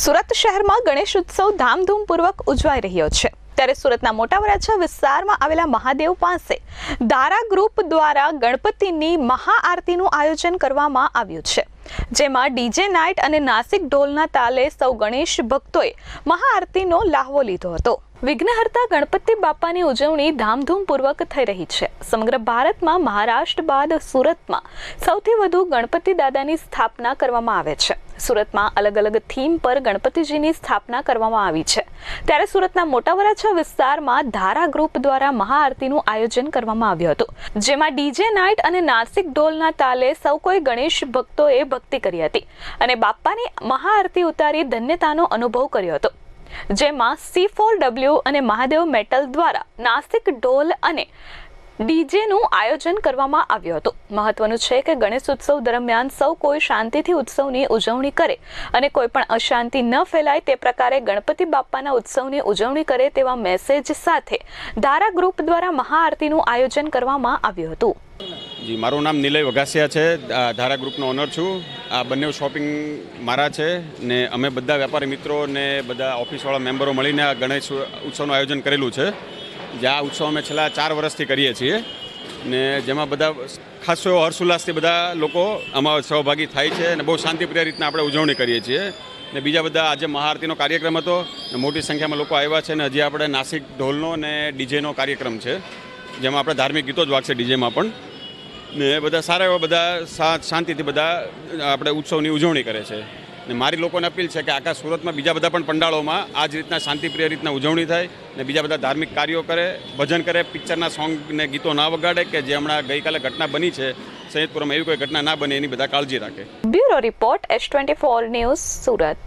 સુરત શહેરમાં ગણેશ ઉત્સવ ધામધૂમપૂર્વક ઉજવાઈ રહ્યો છે. ત્યારે સુરતના મોટા વરાછા વિસ્તારમાં આવેલા મહાદેવ પાસે દારા ગ્રુપ દ્વારા ગણપતિની મહાઆરતીનું આયોજન કરવામાં આવ્યું છે. જેમાં ડીજે નાઇટ અને નાસિક ઢોલના તાલે સૌ ગણેશ ભક્તોએ મહાઆરતીનો લાહવો લીધો હતો. વિઘ્નહર્તા ગણપતિ બાપાની ઉજવણી ધામધૂમપૂર્વક થઈ રહી છે. સમગ્ર ભારતમાં મહારાષ્ટ્ર બાદ સુરતમાં સૌથી વધુ ગણપતિ દાદાની સ્થાપના કરવામાં આવે છે. સુરતમાં અલગ અલગ થીમ પર ગણપતિજીની સ્થાપના કરવામાં આવી છે. ત્યારે સુરતના મોટા વરાછા વિસ્તારમાં ધારા ગ્રુપ દ્વારા મહાઆરતીનું આયોજન કરવામાં આવ્યું હતું. જેમાં ડીજે નાઇટ અને નાસિક ઢોલના તાલે સૌ કોઈ ગણેશ ભક્તોએ ભક્તિ કરી હતી અને બાપ્પાની મહાઆરતી ઉતારી ધન્યતાનો અનુભવ કર્યો હતો. જેમાં સી ફોર ડબલ્યુ અને મહાદેવ મેટલ દ્વારા નાસિક ઢોલ અને ડીજેનું આયોજન કરવામાં આવ્યું હતું. મહત્વનું છે કે ગણેશ ઉત્સવ દરમિયાન સૌ કોઈ શાંતિથી ઉત્સવની ઉજવણી કરે અને કોઈ પણ અશાંતિ ન ફેલાય તે પ્રકારે ગણપતિ બાપાના ઉત્સવની ઉજવણી કરે તેવા મેસેજ સાથે ધારા ગ્રુપ દ્વારા મહાઆરતીનું આયોજન કરવામાં આવ્યું હતું. જી, મારું નામ નિલય વઘાસિયા છે. ધારા ગ્રુપનો ઓનર છું. આ બંને શોપિંગ મારા છે ને અમે બધા વેપારી મિત્રો ને બધા ઓફિસવાળા મેમ્બરો મળીને આ ગણેશ ઉત્સવનું આયોજન કરેલું છે. જે આ ઉત્સવ અમે છેલ્લા ચાર વર્ષથી કરીએ છીએ ને જેમાં બધા ખાસો એવો હર્ષોલ્લાસથી બધા લોકો આમાં સહભાગી થાય છે અને બહુ શાંતિપ્રિય રીતના આપણે ઉજવણી કરીએ છીએ. ને બીજા બધા આજે મહાઆરતીનો કાર્યક્રમ હતો ને મોટી સંખ્યામાં લોકો આવ્યા છે ને હજી આપણે નાસિક ઢોલનો ને ડીજેનો કાર્યક્રમ છે. જેમાં આપણે ધાર્મિક ગીતો જ વાગશે ડીજેમાં પણ. ને બધા સારા એવા બધા શાંતિથી બધા આપણે ઉત્સવની ઉજવણી કરે છે. ને મારી લોકોને અપીલ છે કે આખા સુરતમાં બીજા બધા પણ પંડાળોમાં આ જ રીતના શાંતિપ્રિય રીતના ઉજવણી થાય ને બીજા બધા ધાર્મિક કાર્યો કરે, ભજન કરે, પિક્ચરના સોંગ ને ગીતો ના વગાડે કે જે હમણાં ગઈકાલે ઘટના બની છે, સૈયદપુરમાં એવી કોઈ ઘટના ના બને એની બધા કાળજી રાખે. Bureau report S twenty four news Surat.